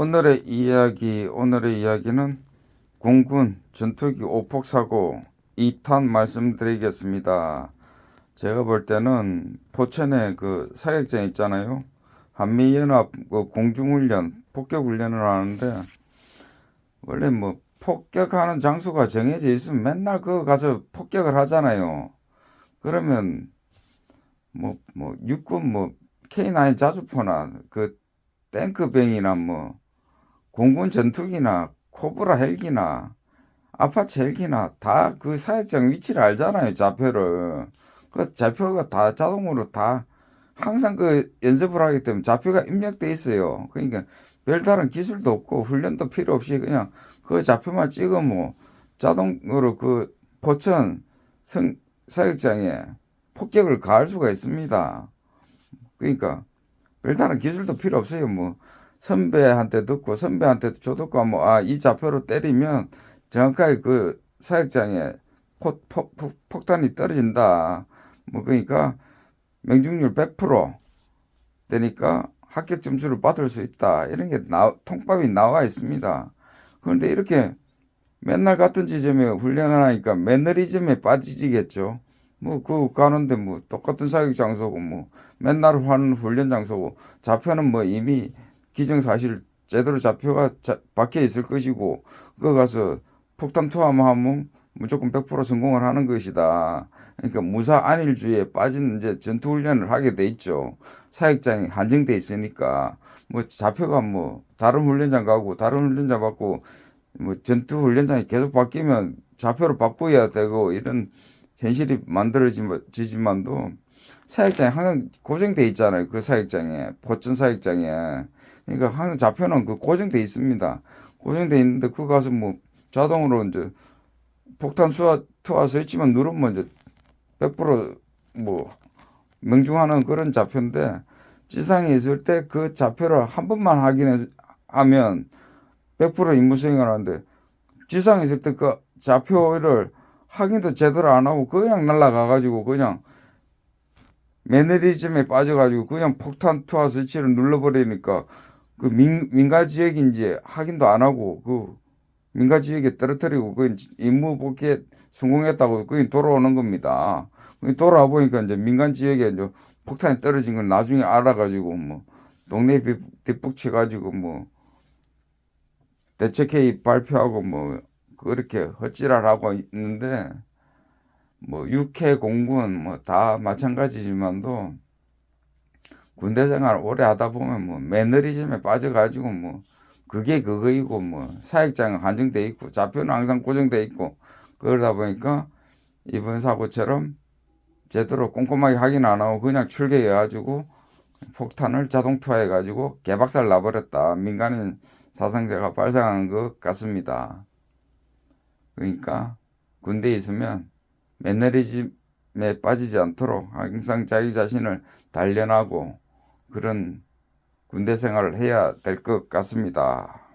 오늘의 이야기, 오늘의 이야기는 공군 전투기 오폭 사고 2탄 말씀드리겠습니다. 제가 볼 때는 포천에 그 사격장 있잖아요. 한미연합 그 공중훈련, 폭격훈련을 하는데 원래 뭐 폭격하는 장소가 정해져 있으면 맨날 그거 가서 폭격을 하잖아요. 그러면 뭐, 뭐, 육군 뭐, K9 자주포나 그 탱크병이나 뭐, 공군 전투기나 코브라 헬기나 아파치 헬기나 다 그 사격장 위치를 알잖아요. 좌표를. 그 좌표가 다 자동으로 다 항상 그 연습을 하기 때문에 좌표가 입력돼 있어요. 그러니까 별다른 기술도 없고 훈련도 필요 없이 그냥 그 좌표만 찍으면 자동으로 그 포천 성 사격장에 폭격을 가할 수가 있습니다. 그러니까 별다른 기술도 필요 없어요. 뭐 선배한테 듣고 선배한테 줘듣고 뭐아이 좌표로 때리면 정확하게 그 사격장에 폭, 폭, 폭, 폭탄이 떨어진다. 뭐 그러니까 명중률 100% 되니까 합격 점수를 받을 수 있다. 이런 게 나, 통밥이 나와 있습니다. 그런데 이렇게 맨날 같은 지점에 훈련을 하니까 매너리즘에 빠지겠죠. 뭐, 그 가는데 뭐 똑같은 사격 장소고 뭐 맨날 하는 훈련 장소고 좌표는 뭐 이미 기정사실 제대로 좌표가 자, 박혀 있을 것이고 그거 가서 폭탄 투하하면 무조건 100% 성공을 하는 것이다. 그러니까 무사 안일주의에 빠진 이제 전투 훈련을 하게 돼 있죠. 사격장이 한정돼 있으니까 뭐 좌표가 뭐 다른 훈련장 가고 다른 훈련장 받고 뭐 전투 훈련장이 계속 바뀌면 좌표를 바꿔야 되고 이런 현실이 만들어지지만도 사격장이 항상 고정돼 있잖아요. 그 사격장에 포천 사격장에 그러니까 항상 좌표는 그 고정돼 있습니다. 고정돼 있는데 그 가서 뭐 자동으로 이제 폭탄 수화 투하 스위치만 누르면 이제 100%뭐 명중하는 그런 좌표인데 지상에 있을 때 그 좌표를 한 번만 확인하면 100% 임무 수행을 하는데 지상에 있을 때 그 좌표를 확인도 제대로 안 하고 그냥 날아가 가지고 그냥 매너리즘에 빠져가지고 그냥 폭탄 투하 스위치를 눌러버리니까 그 민, 민가 지역인지 확인도 안 하고 그 민가 지역에 떨어뜨리고 그 임무 복귀에 성공했다고 그게 돌아오는 겁니다. 그 돌아와 보니까 이제 민간 지역에 이제 폭탄이 떨어진 걸 나중에 알아가지고 뭐 동네 뒷북 쳐가지고 뭐 대책회의 발표하고 뭐 그렇게 헛지랄하고 있는데 뭐 육해 공군 뭐 다 마찬가지지만도 군대 생활 오래 하다 보면 뭐 매너리즘에 빠져가지고 뭐 그게 그거이고 뭐 사역장은 한정돼 있고 좌표는 항상 고정돼 있고 그러다 보니까 이번 사고처럼 제대로 꼼꼼하게 확인 안 하고 그냥 출격해가지고 폭탄을 자동 투하해가지고 개박살 나버렸다. 민간인 사상자가 발생한 것 같습니다. 그러니까 군대에 있으면 매너리즘에 빠지지 않도록 항상 자기 자신을 단련하고 그런 군대 생활을 해야 될 것 같습니다.